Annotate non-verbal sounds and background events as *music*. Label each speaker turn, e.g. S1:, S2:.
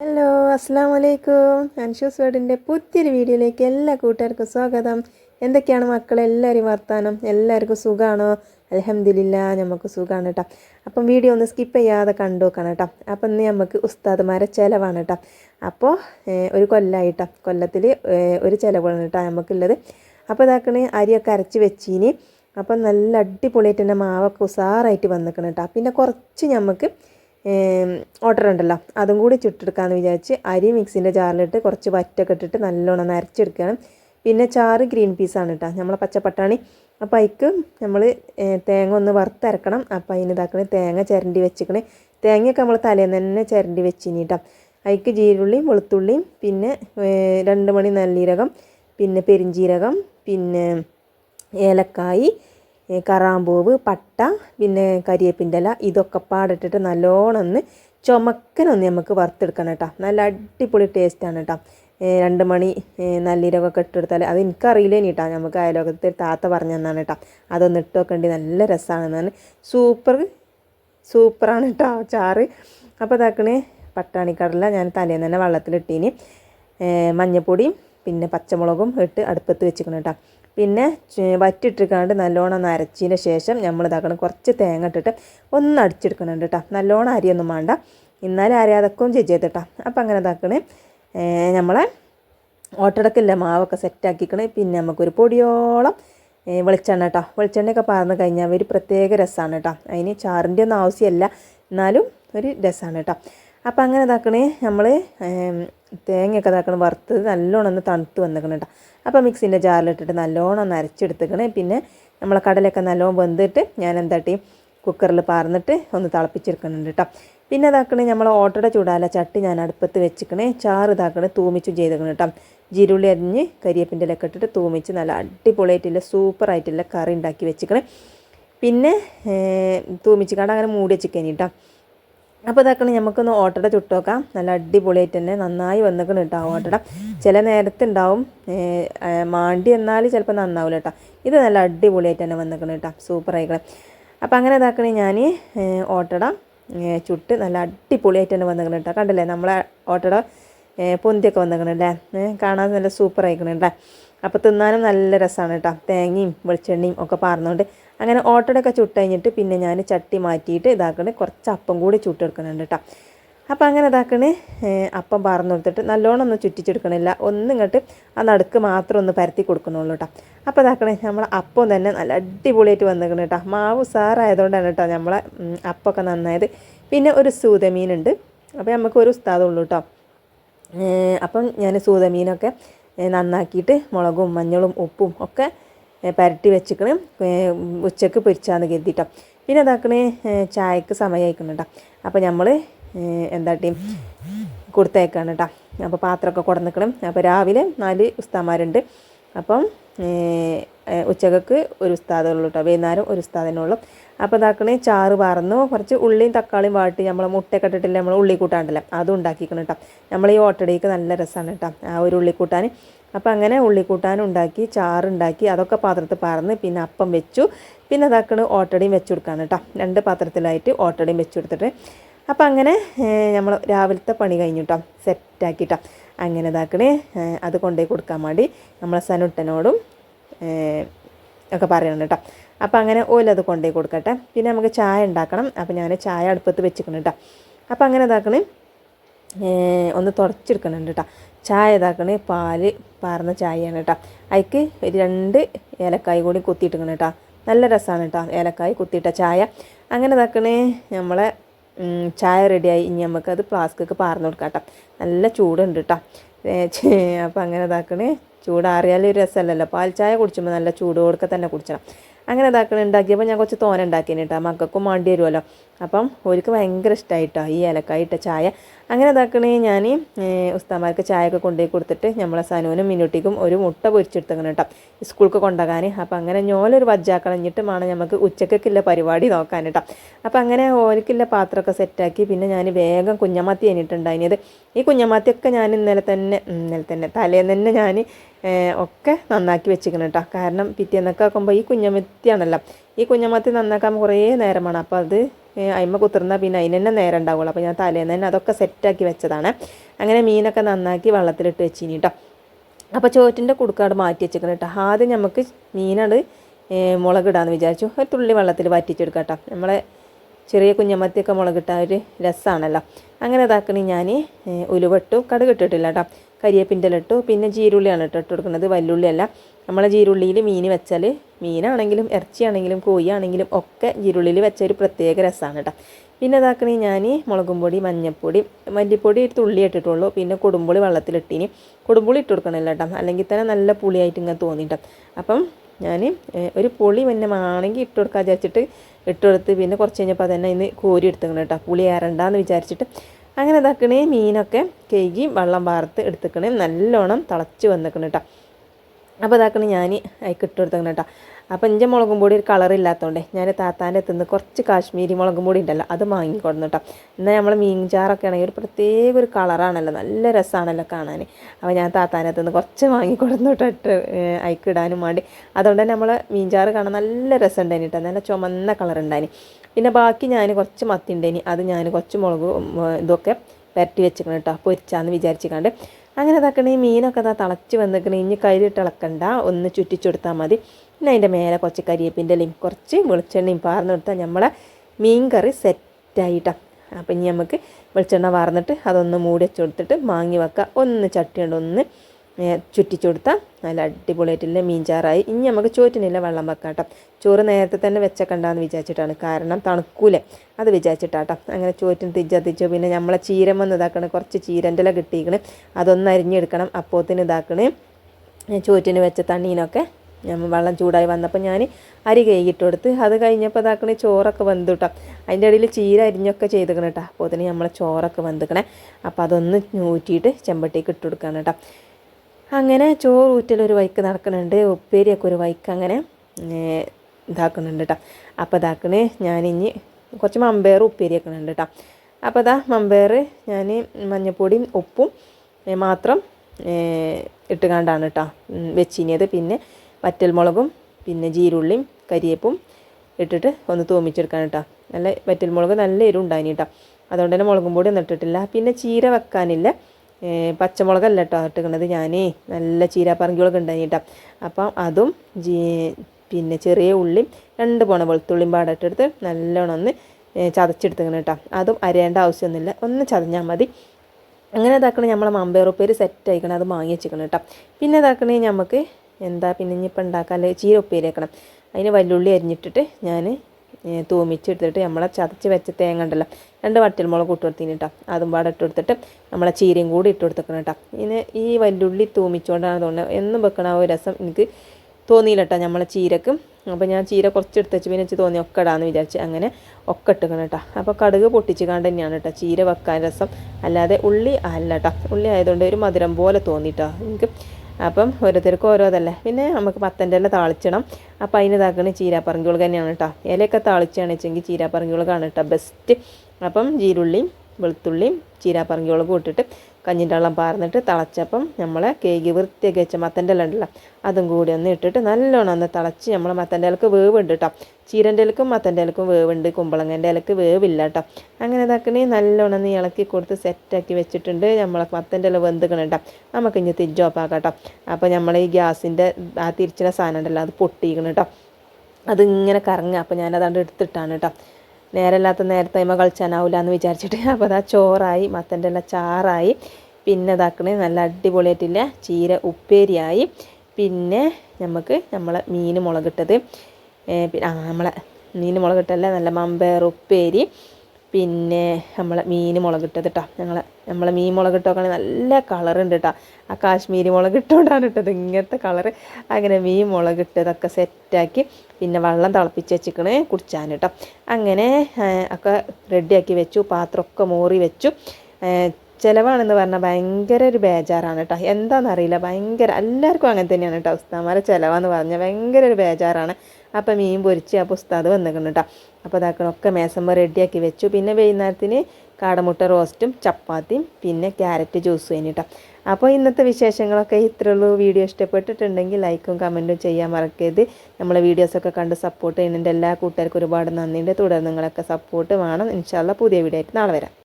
S1: Hello അസ്സാം വലൈക്കും അൻഷൂസ് വേർഡിന്റെ പുതിയൊരു വീഡിയോയിലേക്ക് എല്ലാ കൂട്ടുകാർക്കും സ്വാഗതം. എന്തൊക്കെയാണ് മക്കളെ എല്ലാവരും വർത്താനം? എല്ലാവർക്കും സുഖമാണോ അലഹമില്ല നമുക്ക് സുഖമാണ് കേട്ടോ അപ്പം വീഡിയോ ഒന്ന് സ്കിപ്പ് ചെയ്യാതെ കണ്ടു നോക്കണം കേട്ടോ അപ്പം ഇന്ന് നമുക്ക് ഉസ്താദ്മാരെ ചിലവാണ് കേട്ടോ അപ്പോൾ ഒരു കൊല്ലമായിട്ടോ കൊല്ലത്തിൽ ഒരു ചിലവാണ് കേട്ടോ നമുക്കുള്ളത് അപ്പോൾ ഇതാക്കണേ അരിയൊക്കെ അരച്ച് വെച്ചീനി. അപ്പം നല്ല അടിപൊളിയായിട്ട് തന്നെ മാവൊക്കെ ഉസാറായിട്ട് വന്നിക്കണം കേട്ടോ പിന്നെ കുറച്ച് നമുക്ക് ഓർഡർ ഉണ്ടല്ലോ. അതും കൂടി ചുട്ടെടുക്കാമെന്ന് വിചാരിച്ച് അരി മിക്സിന്റെ ജാറിലിട്ട് കുറച്ച് വറ്റൊക്കെ ഇട്ടിട്ട് നല്ലോണം നരച്ചെടുക്കുകയാണ് പിന്നെ ചാറ് ഗ്രീൻ പീസാണ് കേട്ടോ. നമ്മളെ പച്ചപ്പട്ടാണി. അപ്പോൾ അതിക്ക് നമ്മൾ തേങ്ങ ഒന്ന് വറുത്തരക്കണം. അപ്പോൾ അതിന് ഇതാക്കണേ തേങ്ങ ചിരണ്ടി വെച്ചിക്കണേ. തേങ്ങയൊക്കെ നമ്മൾ തലേന്ന് തന്നെ ചിരണ്ടി വെച്ചിനി കേട്ടോ. അതിക്ക് ജീരുള്ളിയും വെളുത്തുള്ളിയും പിന്നെ രണ്ട് മണി നല്ലീരകം പിന്നെ പെരിഞ്ജീരകം പിന്നെ ഏലക്കായി കറാമ്പൂവ് പട്ട പിന്നെ കരിയേപ്പിന്റെ ഇല ഇതൊക്കെ പാടിട്ടിട്ട് നല്ലോണം ഒന്ന് ചുമക്കനൊന്ന് നമുക്ക് വറുത്തെടുക്കണം കേട്ടോ. നല്ല അടിപൊളി ടേസ്റ്റാണ് കേട്ടോ. രണ്ട് മണി ഏ, നല്ലീരകമൊക്കെ ഇട്ടെടുത്താൽ അത് എനിക്കറിയില്ല കേട്ടോ. നമുക്ക് അയലോകത്തെ താത്ത പറഞ്ഞു തന്നാണ് കേട്ടോ. അതൊന്ന് ഇട്ട് വെക്കേണ്ടി നല്ല രസമാണെന്നാണ് സൂപ്പർ സൂപ്പറാണ് കേട്ടോ ചാറ്. അപ്പോൾ ഇതാക്കണേ പട്ടാണിക്കടല ഞാൻ തലേന്ന് തന്നെ വെള്ളത്തിലിട്ടീനി. മഞ്ഞപ്പൊടിയും പിന്നെ പച്ചമുളകും ഇട്ട് അടുപ്പത്ത് വെച്ചിക്കണം കേട്ടോ. പിന്നെ വറ്റിട്ടിരിക്കാണ്ട് നല്ലോണം ഒന്ന് അരച്ചതിന് ശേഷം നമ്മൾ ഇതാക്കണം കുറച്ച് തേങ്ങ ഇട്ടിട്ട് ഒന്ന് അടിച്ചെടുക്കണുണ്ട് കേട്ടോ നല്ലോണം അരിയൊന്നും വേണ്ട. എന്നാലും അരയാതൊക്കെയും ചെയ്ത് കേട്ടോ അപ്പം അങ്ങനെ ഇതാക്കണേ. നമ്മളെ ഓട്ടടക്കില്ല മാവൊക്കെ സെറ്റാക്കിക്കണേ. പിന്നെ നമുക്കൊരു പൊടിയോളം വെളിച്ചെണ്ണ കേട്ടോ വെളിച്ചെണ്ണയൊക്കെ പാർന്ന് കഴിഞ്ഞാൽ ഒരു പ്രത്യേക രസമാണ് കേട്ടോ അതിന് ചാറിന്റെ ഒന്നും ആവശ്യമല്ല എന്നാലും ഒരു രസമാണ് കേട്ടോ അപ്പം അങ്ങനെ ഇതാക്കണേ നമ്മൾ തേങ്ങയൊക്കെ ഇതാക്കണം വറുത്തത് നല്ലോണം ഒന്ന് തണുത്ത് വന്നിക്കണം കേട്ടോ അപ്പോൾ മിക്സിന്റെ ജാറിലിട്ടിട്ട് നല്ലോണം ഒന്ന് അരച്ചെടുത്തേക്കണേ. പിന്നെ നമ്മളെ കടലൊക്കെ നല്ലോണം വെന്തിട്ട് ഞാൻ എന്താട്ടി കുക്കറിൽ പാർന്നിട്ട് ഒന്ന് തിളപ്പിച്ചെടുക്കുന്നുണ്ട് കേട്ടോ പിന്നെ ഇതാക്കണേ നമ്മൾ ഓട്ടയുടെ ചൂടാല ചട്ടി ഞാൻ അടുപ്പത്ത് വെച്ചിക്കണേ. ചാറ് ഇതാക്കണേ തൂമിച്ചും ചെയ്തേക്കണം കേട്ടോ ജിരുളി അരിഞ്ഞ് കരിയേപ്പിന്റെ ഇലൊക്കെ ഇട്ടിട്ട് തൂമിച്ച് നല്ല അടിപൊളിയായിട്ടുള്ള സൂപ്പറായിട്ടുള്ള കറി ഉണ്ടാക്കി വെച്ചിക്കണേ. പിന്നെ തൂമിച്ച് കണ്ട അങ്ങനെ മൂടി വെച്ചിക്കണി അപ്പോൾ ഇതാക്കണേ നമുക്കൊന്ന് ഓട്ടട ചുട്ടോക്കാം നല്ല അടിപൊളിയായിട്ട് തന്നെ നന്നായി വന്നിക്കണം കേട്ടോ ഓട്ടട. ചില നേരത്തുണ്ടാവും മാണ്ടി എന്നാൽ ചിലപ്പോൾ നന്നാവില്ല കേട്ടോ ഇത് നല്ല അടിപൊളിയായിട്ട് തന്നെ വന്നിക്കണം കേട്ടോ സൂപ്പർ ആയിക്കണം. അപ്പോൾ അങ്ങനെ ഇതാക്കണേ ഞാൻ ഓട്ടട ചുട്ട് നല്ല അടിപൊളിയായിട്ട് തന്നെ വന്നിക്കണം കേട്ടോ കണ്ടില്ലേ? നമ്മളെ ഓട്ടട പൊന്തിയൊക്കെ വന്നിക്കണല്ലേ കാണാൻ നല്ല സൂപ്പർ ആയിക്കണേ അപ്പോൾ തിന്നാനും നല്ല രസമാണ് കേട്ടോ തേങ്ങയും വെളിച്ചെണ്ണയും ഒക്കെ പാർന്നുകൊണ്ട് അങ്ങനെ ഓട്ടടൊക്കെ ചുട്ട് കഴിഞ്ഞിട്ട് പിന്നെ ഞാൻ ചട്ടി മാറ്റിയിട്ട് ഇതാക്കണ കുറച്ച് അപ്പം കൂടി ചുട്ടെടുക്കുന്നുണ്ട് കേട്ടോ. അപ്പോൾ അങ്ങനെ ഇതാക്കണേ അപ്പം പറന്ന് കൊടുത്തിട്ട് നല്ലോണം ഒന്ന് ചുറ്റിച്ചെടുക്കണില്ല. ഒന്നും ഇങ്ങോട്ട് ആ നടുക്ക് മാത്രം ഒന്ന് പരത്തി കൊടുക്കണുള്ളൂ കേട്ടോ. അപ്പോൾ ഇതാക്കണേ നമ്മൾ അപ്പം തന്നെ നല്ല അടിപൊളിയായിട്ട് വന്നിരിക്കണം കേട്ടോ. മാവ് സാറായതുകൊണ്ടാണ് കേട്ടോ നമ്മളെ അപ്പമൊക്കെ നന്നായത്. പിന്നെ ഒരു സൂതമീനുണ്ട്. അപ്പോൾ നമുക്ക് ഒരു ഉസ്താദുള്ളൂ കേട്ടോ. അപ്പം ഞാൻ സൂതമീനൊക്കെ നന്നാക്കിയിട്ട് മുളകും മഞ്ഞളും ഉപ്പും ഒക്കെ പരട്ടി വെച്ചിക്കണ്. ഉച്ചയ്ക്ക് പൊരിച്ചാന്ന് കരുതിട്ടോ. പിന്നെ അതാക്കണേ ചായക്ക് സമയമായിക്കണം കേട്ടോ അപ്പോൾ നമ്മൾ എന്താട്ടി കൊടുത്തേക്കാണ് കേട്ടോ അപ്പോൾ പാത്രമൊക്കെ കൊടുന്നിക്കണം. അപ്പോൾ രാവിലെ നാല് ഉസ്താമാരുണ്ട് അപ്പം ഉച്ചകൾക്ക് ഒരു ഉസ്താദുള്ളൂ കേട്ടോ വൈകുന്നേരം ഒരു ഉസ്താദിനുള്ളൂ അപ്പോൾ ഇതാക്കണേ ചാറ് പാർന്നു കുറച്ച് ഉള്ളിയും തക്കാളിയും വാട്ടി നമ്മൾ മുട്ടയൊക്കെ ഇട്ടിട്ടില്ല നമ്മൾ ഉള്ളി കൂട്ടാണ്ടല്ലോ അതും ഉണ്ടാക്കിക്കണം കേട്ടോ നമ്മൾ ഈ ഓട്ടടിക്ക് നല്ല രസമാണ് കേട്ടോ ആ ഒരു ഉള്ളി കൂട്ടാൻ അപ്പോൾ അങ്ങനെ ഉള്ളിക്കൂട്ടാനുണ്ടാക്കി ചാറുണ്ടാക്കി അതൊക്കെ പാത്രത്തിൽ പറന്ന് പിന്നെ അപ്പം വെച്ചു. പിന്നെ അതാക്കണ് ഓട്ടടയും വെച്ചു കൊടുക്കാണ് കേട്ടോ. രണ്ട് പാത്രത്തിലായിട്ട് ഓട്ടടയും വെച്ചു കൊടുത്തിട്ട്. അപ്പം അങ്ങനെ നമ്മൾ രാവിലത്തെ പണി കഴിഞ്ഞു കേട്ടോ. സെറ്റാക്കിട്ടോ. അങ്ങനെ ഇതാക്കണേ അത് കൊണ്ടുപോയി കൊടുക്കാൻ വേണ്ടി നമ്മളെ സനുട്ടനോടും ഒക്കെ പറയണം കേട്ടോ. അപ്പോൾ അങ്ങനെ ഓലത് കൊണ്ടുപോയി കൊടുക്കട്ടെ. പിന്നെ നമുക്ക് ചായ ഉണ്ടാക്കണം. അപ്പോൾ ഞാൻ ചായ അടുപ്പത്ത് വെച്ചിക്കണം കേട്ടോ. അപ്പോൾ അങ്ങനെ ഇതാക്കണേ ഒന്ന് തുടച്ചെടുക്കണുണ്ട് കേട്ടോ. ചായ ഇതാക്കണ പാൽ പാർന്ന ചായയാണ് കേട്ടോ അതിക്ക് രണ്ട് ഏലക്കായ കൂടി കുത്തിയിട്ടിക്കണം കേട്ടോ നല്ല രസമാണ് കേട്ടോ ഏലക്കായ കുത്തിയിട്ട ചായ. അങ്ങനെ ഇതാക്കണേ നമ്മളെ ചായ റെഡിയായി. ഇനി നമുക്കത് ഫ്ലാസ്ക്കൊക്കെ പാർന്നു കൊടുക്കാം കേട്ടോ നല്ല ചൂടുണ്ട് കേട്ടോ അപ്പോൾ അങ്ങനെ ഇതാക്കണേ ചൂടാറിയാലും ഒരു രസമല്ലല്ലോ പാൽ ചായ കുടിച്ചുമ്പോൾ നല്ല ചൂടോടൊക്കെ തന്നെ കുടിച്ചണം. അങ്ങനെ ഇതാക്കണ ഉണ്ടാക്കിയപ്പോൾ ഞാൻ കുറച്ച് തോന ഉണ്ടാക്കിന് കേട്ടോ മക്കൾക്കും വേണ്ടി വരുമല്ലോ അപ്പം ഓർക്ക് ഭയങ്കര ഇഷ്ടമായിട്ടോ ഈ ഏലക്കായ ഇട്ട ചായ. അങ്ങനെ ഇതാക്കണേ ഞാൻ ഉസ്താമാർക്ക് ചായയൊക്കെ കൊണ്ടുപോയി കൊടുത്തിട്ട് നമ്മളെ സനുവിനും മിനുട്ടിക്കും ഒരു മുട്ട പൊരിച്ചെടുത്തങ്ങനെ കേട്ടോ. സ്കൂൾക്ക് കൊണ്ടുപോകാൻ അപ്പം അങ്ങനെ ഞോലൊരു വജ്ജാക്കളഞ്ഞിട്ട് വേണം നമുക്ക് ഉച്ചക്കൊക്കെയുള്ള പരിപാടി നോക്കാൻ കേട്ടോ. അപ്പം അങ്ങനെ ഓർക്കില്ല പാത്രമൊക്കെ സെറ്റാക്കി. പിന്നെ ഞാൻ വേഗം കുഞ്ഞമാത്തി കഴിഞ്ഞിട്ടുണ്ടായിനത് ഈ കുഞ്ഞമാത്തിയൊക്കെ ഞാൻ ഇന്നലെ തന്നെ ഇന്നലെ തന്നെ തലേന്ന് തന്നെ ഞാൻ ഒക്കെ നന്നാക്കി വെച്ചിരിക്കണം കേട്ടോ. കാരണം പിറ്റേന്നൊക്കെ ആക്കുമ്പോൾ ഈ കുഞ്ഞമത്തിയാണല്ലോ ഈ കുഞ്ഞമത്തി നന്നാക്കാൻ കുറേ നേരമാണ്. അപ്പോൾ അത് അയിമ കുത്തിർന്നാൽ പിന്നെ അതിന് തന്നെ നേരം ഉണ്ടാവുള്ളൂ. അപ്പോൾ ഞാൻ തലേന്ന് തന്നെ അതൊക്കെ സെറ്റാക്കി വെച്ചതാണ്. അങ്ങനെ മീനൊക്കെ നന്നാക്കി വെള്ളത്തിലിട്ട് വെച്ചിനി കേട്ടോ അപ്പോൾ ചോറ്റിന്റെ കുടുക്കാട് മാറ്റി വെച്ചേക്കണം കേട്ടോ ആദ്യം നമുക്ക് മീനട് മുളക് മുളകിടാന്ന് വിചാരിച്ചു. ഒരു തുള്ളി വെള്ളത്തിൽ വറ്റിച്ചെടുക്കാം കേട്ടോ നമ്മളെ ചെറിയ കുഞ്ഞമ്മത്തിയൊക്കെ മുളകിട്ട ഒരു രസമാണല്ലോ അങ്ങനെ ഇതാക്കണി ഞാൻ ഉലുവട്ടു കടുകിട്ടിട്ടില്ല കേട്ടോ കരിയേപ്പിന്റെ ഇട്ടു. പിന്നെ ജീരുള്ളിയാണ് ഇട്ട് ഇട്ട് കൊടുക്കുന്നത്. വല്ലുള്ളിയല്ല. നമ്മളെ ജീരുള്ളിയിൽ മീൻ വെച്ചാൽ മീനാണെങ്കിലും ഇറച്ചിയാണെങ്കിലും കോഴിയാണെങ്കിലും ഒക്കെ ജീരുള്ളിയിൽ വെച്ച ഒരു പ്രത്യേക രസമാണ് കേട്ടോ. പിന്നെ ഇതാക്കണി ഞാൻ മുളകും പൊടി മഞ്ഞൾപ്പൊടി. മല്ലിപ്പൊടി ഒരു തുള്ളി ഇട്ടിട്ടുള്ളൂ. പിന്നെ കൊടുമ്പുളി വെള്ളത്തിലിട്ടിനി. കൊടുമ്പുളി ഇട്ട് കൊടുക്കണമല്ലോ കേട്ടോ. അല്ലെങ്കിൽ തന്നെ നല്ല പുളിയായിട്ട് ഇങ്ങനെ തോന്നിട്ടോ അപ്പം ഞാൻ ഒരു പുളി പിന്നെ ആണെങ്കിൽ ഇട്ട് കൊടുക്കാൻ വിചാരിച്ചിട്ട് ഇട്ട് കൊടുത്ത് പിന്നെ കുറച്ച് കഴിഞ്ഞപ്പോൾ തന്നെ ഇന്ന് കോരി എടുത്തേക്കണം കേട്ടോ. പുളി ഏറണ്ടെന്ന് വിചാരിച്ചിട്ട് അങ്ങനെ ഇതാക്കണേ മീനൊക്കെ കഴുകി വെള്ളം വാർത്ത് എടുത്തേക്കണേ. നല്ലോണം തിളച്ച് വന്നേക്കണം കേട്ടോ അപ്പോൾ ഇതാക്കണേ ഞാൻ അതിക്ക് ഇട്ട് കൊടുത്തേക്കണം കേട്ടോ അപ്പോൾ എന്റെ മുളകും പൊടി ഒരു കളറില്ലാത്തതുകൊണ്ടേ ഞാൻ താത്താന്റെ അത്തുനിന്ന് കുറച്ച് കാശ്മീരി മുളകും പൊടി ഉണ്ടല്ലോ അത് വാങ്ങിക്കൊടുന്നു കേട്ടോ എന്നാൽ നമ്മൾ മീൻ ചാറൊക്കെ ആണെങ്കിൽ ഒരു പ്രത്യേക ഒരു കളറാണല്ലോ നല്ല രസമാണല്ലോ കാണാൻ അപ്പോൾ ഞാൻ താത്താന്റെ അത്തുനിന്ന് കുറച്ച് വാങ്ങിക്കൊടുന്നു കേട്ടോ ഇട്ട് അയക്കിടാനും വേണ്ടി അതുകൊണ്ട് തന്നെ നമ്മൾ മീൻചാറ് കാണാൻ നല്ല രസം കേട്ടോ നല്ല ചുമന്ന കളർ ഉണ്ടായിന്. പിന്നെ ബാക്കി ഞാൻ കുറച്ച് മത്തിണ്ടേനി അത് ഞാൻ കുറച്ച് മുളക് ഇതൊക്കെ പുരട്ടി വെച്ചിരിക്കണം കേട്ടോ. പൊരിച്ചാന്ന് വിചാരിച്ചിക്കാണ്ട്. അങ്ങനെ ഇതാക്കണേ മീനൊക്കെ അതാ തിളച്ച് വന്നിക്കണേ ഇനി കരിയിട്ട് ഇളക്കണ്ട ഒന്ന് ചുറ്റിച്ചെടുത്താൽ മതി. പിന്നെ അതിന്റെ മേലെ കുറച്ച് കരിയേപ്പിന്റെ ഇലയും കുറച്ച് വെളിച്ചെണ്ണയും പാർന്ന് കൊടുത്താൽ നമ്മളെ മീൻ കറി സെറ്റായിട്ടാണ് അപ്പം ഇനി നമുക്ക് വെളിച്ചെണ്ണ വാർന്നിട്ട് അതൊന്ന് മൂടി വെച്ച് കൊടുത്തിട്ട് മാങ്ങി വെക്കുക ഒന്ന് ചട്ടി കൊണ്ട് ഒന്ന് ചുറ്റിച്ചു കൊടുത്താൽ നല്ല അടിപൊളിയായിട്ടുള്ള മീൻചാറായി. ഇനി നമുക്ക് ചോറ്റിനില്ല വെള്ളം വെക്കാം കേട്ടോ. ചോറ് നേരത്തെ തന്നെ വെച്ചേക്കണ്ടെന്ന് വിചാരിച്ചിട്ടാണ്. കാരണം തണുക്കൂലേ. അത് വിചാരിച്ചിട്ടാട്ടോ അങ്ങനെ ചോറ്റിന് തിജ്ജ തിജ്ജോ. പിന്നെ നമ്മളെ ചീരം വന്ന് ഇതാക്കണം. കുറച്ച് ചീരന്റെ കിട്ടിയിക്കണ്. അതൊന്ന് അരിഞ്ഞെടുക്കണം. അപ്പോത്തിന് ഇതാക്കണേ. ചോറ്റിന് വെച്ച തണ്ണീനൊക്കെ നമ്മൾ വെള്ളം ചൂടായി വന്നപ്പോൾ ഞാൻ അരി കൈകിട്ട് കൊടുത്ത് അത് കഴിഞ്ഞപ്പോൾ ഇതാക്കണേ ചോറൊക്കെ വെന്ത് കിട്ടാം അതിന്റെ ഇടയിൽ ചീര അരിഞ്ഞൊക്കെ ചെയ്തിക്കണം അപ്പോൾ തന്നെ നമ്മളെ ചോറൊക്കെ വെന്തുക്കണേ. അപ്പോൾ അതൊന്ന് ഊറ്റിയിട്ട് ചെമ്പട്ടിക്ക് ഇട്ട് കൊടുക്കണം കേട്ടോ അങ്ങനെ ചോറ് ഊറ്റലൊരു വൈക്ക് നടക്കുന്നുണ്ട് ഉപ്പേരിയൊക്കെ ഒരു വൈക്ക് അങ്ങനെ ഇതാക്കുന്നുണ്ട് കേട്ടോ അപ്പോൾ ഇതാക്കണേ ഞാനിഞ്ഞ് കുറച്ച് മമ്പയർ ഉപ്പേരി വെക്കണുണ്ട് കേട്ടോ അപ്പോൾ അതാ മമ്പയർ ഞാൻ മഞ്ഞപ്പൊടിയും ഉപ്പും മാത്രം മാത്രം ഇട്ടുകാണ്ടാണ് കേട്ടോ വെച്ചിനിയത് പിന്നെ വറ്റൽമുളകും പിന്നെ ജീരുള്ളിയും കരിയേപ്പും ഇട്ടിട്ട് ഒന്ന് തൂമിച്ചെടുക്കാൻ കേട്ടോ നല്ല വറ്റൽമുളക് നല്ല എരിവ് ഉണ്ടായിന് കേട്ടോ അതുകൊണ്ട് തന്നെ മുളകും പൊടി ഒന്നും ഇട്ടിട്ടില്ല. പിന്നെ ചീര വെക്കാനില്ല. പച്ചമുളകല്ല കേട്ടോ ഇട്ടുക്കണത് ഞാനേ. നല്ല ചീരാപ്പറങ്കികളൊക്കെ ഉണ്ടായി കേട്ടോ അപ്പം അതും ജീ പിന്നെ ചെറിയ ഉള്ളിയും രണ്ട് പോണ വെളുത്തുള്ളിയും പാടട്ടെടുത്ത് നല്ലോണം ഒന്ന് ഏ, ചതച്ചെടുത്തുക്കണം കേട്ടോ അതും അരയേണ്ട ആവശ്യമൊന്നുമില്ല. ഒന്ന് ചതഞ്ഞാൽ മതി. അങ്ങനെ ഇതാക്കണേ നമ്മളെ മമ്പേറുപ്പേര് സെറ്റ് ആയിക്കണം അത് വാങ്ങി വെച്ചിക്കണം കേട്ടോ പിന്നെ ഇതാക്കണേ നമുക്ക് എന്താ പിന്നെ ഇനിയിപ്പോൾ ഉണ്ടാക്കാൻ ചീര ഉപ്പേരി വെക്കണം. അതിന് വല്ലുള്ളി അരിഞ്ഞിട്ടിട്ട് ഞാൻ തൂമിച്ചെടുത്തിട്ട് നമ്മളെ ചതച്ച് വെച്ച തേങ്ങ ഉണ്ടല്ലോ രണ്ട് വറ്റൽമുളക് ഇട്ട് കൊടുത്തിന് കേട്ടോ അതും പാടെ ഇട്ട് കൊടുത്തിട്ട് നമ്മളെ ചീരയും കൂടി ഇട്ട് കൊടുത്തേക്കണം കേട്ടോ ഇനി ഈ വല്ലുള്ളി തൂമിച്ചുകൊണ്ടാണ് തോന്നുന്നത് എന്നും വെക്കണ ആ ഒരു രസം എനിക്ക് തോന്നിയില്ല കേട്ടോ നമ്മളെ ചീരക്കും. അപ്പോൾ ഞാൻ ചീര കുറച്ച് എടുത്ത് വെച്ച് പിന്നെ വെച്ച് തോന്നി ഒക്കെ ഇടാന്ന് വിചാരിച്ച് അങ്ങനെ ഒക്കെ ഇട്ടുക്കണം കേട്ടോ അപ്പോൾ കടുക് പൊട്ടിച്ച് കാണ്ട് തന്നെയാണ് കേട്ടോ ചീര വെക്കാൻ രസം. അല്ലാതെ ഉള്ളി അല്ല കേട്ടോ ഉള്ളി ആയതുകൊണ്ട് ഒരു മധുരം പോലെ തോന്നിട്ടോ. എനിക്ക് അപ്പം ഓരോരുത്തർക്കും ഓരോതല്ലേ. പിന്നെ നമുക്ക് പത്തന്റെ ഇല താളിച്ചിടണം അപ്പോൾ അതിന് ഇതാക്കണ ചീരാപ്പറങ്കുകൾ തന്നെയാണ് കേട്ടോ. ഇലയൊക്കെ താളിച്ചാണ് വെച്ചെങ്കിൽ ചീരാപ്പറങ്കികളാണ് കേട്ടോ ബെസ്റ്റ് അപ്പം ജീരുള്ളിയും വെളുത്തുള്ളിയും ചീരാപ്പറങ്കുകളും ഇട്ടിട്ട് കഞ്ഞിന്റെ വെള്ളം പാർന്നിട്ട് തിളച്ചപ്പം നമ്മൾ കേക്ക് വൃത്തിയൊക്കെ വെച്ച മത്തന്റെ ഇല ഉണ്ടല്ലോ അതും കൂടി ഒന്ന് ഇട്ടിട്ട് നല്ലോണം ഒന്ന് തിളച്ച് നമ്മൾ മത്തന്റെ ഇലക്ക് വേവുണ്ട് കേട്ടോ ചീരന്റെ ഇലക്കും മത്തന്റെ ഇലക്കും വേവുണ്ട് കുമ്പളങ്ങന്റെ ഇലക്ക് വേവില്ല കേട്ടോ അങ്ങനെ ഇതാക്കണേ നല്ലോണം ഒന്ന് ഇളക്കി കൊടുത്ത് സെറ്റാക്കി വെച്ചിട്ടുണ്ട് നമ്മൾ മത്തന്റെ ഇല വെന്തുക്കണം കേട്ടോ നമുക്ക് ഇനി തിരിച്ചോപ്പാക്കാം കേട്ടോ അപ്പോൾ നമ്മൾ ഈ ഗ്യാസിന്റെ ആ തിരിച്ചിന സാധനം ഉണ്ടല്ലോ അത് പൊട്ടിക്കണം കേട്ടോ അതിങ്ങനെ കറങ്ങുക. അപ്പോൾ ഞാനതാണ്ട് എടുത്തിട്ടാണ് കേട്ടോ നേരല്ലാത്ത നേരത്തെ അമ്മ കളിച്ചാനാവില്ല എന്ന് വിചാരിച്ചിട്ട് *laughs* അപ്പോൾ അതാ ചോറായി മത്തന്റെ എല്ലാം ചാറായി. പിന്നെ ഇതാക്കണേ നല്ല അടിപൊളിയായിട്ടില്ല ചീര ഉപ്പേരിയായി. പിന്നെ നമുക്ക് നമ്മളെ മീൻ മുളകിട്ടത്. പിന്നെ നമ്മളെ മീൻ മുളകിട്ടല്ല നല്ല മമ്പയർ ഉപ്പേരി. പിന്നെ നമ്മളെ മീൻ മുളകിട്ടത് കേട്ടോ ഞങ്ങൾ നമ്മളെ മീൻ മുളകിട്ടൊക്കെ നല്ല കളറുണ്ട് കേട്ടോ ആ കാശ്മീരി മുളകിട്ടുകൊണ്ടാണ് ഇട്ടത് ഇങ്ങനത്തെ കളറ്. അങ്ങനെ മീൻ മുളകിട്ടതൊക്കെ സെറ്റാക്കി പിന്നെ വെള്ളം തിളപ്പിച്ച് വെച്ചിക്കണ് കുടിച്ചാൻ കേട്ടോ അങ്ങനെ ഒക്കെ റെഡിയാക്കി വെച്ചു. പാത്രമൊക്കെ മോറി വെച്ചു. ചിലവാണെന്ന് പറഞ്ഞാൽ ഭയങ്കര ഒരു ബേജാറാണ് കേട്ടോ എന്താണെന്നറിയില്ല ഭയങ്കര എല്ലാവർക്കും അങ്ങനെ തന്നെയാണ് കേട്ടോ ഉസ്താമാരെ ചിലവാന്ന് പറഞ്ഞാൽ ഭയങ്കര ഒരു ബേജാറാണ്. അപ്പം മീൻ പൊരിച്ച് ആ പുസ്താദ് വന്നിക്കണം കേട്ടോ അപ്പോൾ അതാക്കണമൊക്കെ മേസമ്മ റെഡിയാക്കി വെച്ചു. പിന്നെ വൈകുന്നേരത്തിന് കാടമുട്ട റോസ്റ്റും ചപ്പാത്തിയും പിന്നെ ക്യാരറ്റ് ജ്യൂസും കഴിഞ്ഞിട്ടോ അപ്പോൾ ഇന്നത്തെ വിശേഷങ്ങളൊക്കെ ഇത്രേ ഉള്ളൂ. വീഡിയോ ഇഷ്ടപ്പെട്ടിട്ടുണ്ടെങ്കിൽ ലൈക്കും കമന്റും ചെയ്യാൻ മറക്കരുത്. നമ്മളെ വീഡിയോസൊക്കെ കണ്ട് സപ്പോർട്ട് ചെയ്യുന്നതിന്റെ എല്ലാ കൂട്ടുകാർക്കും ഒരുപാട് നന്ദിയുണ്ട്. തുടർന്ന് നിങ്ങളൊക്കെ സപ്പോർട്ട് വേണം. ഇൻഷാല്ല പുതിയ വീഡിയോ ആയിട്ട് നാളെ വരാം.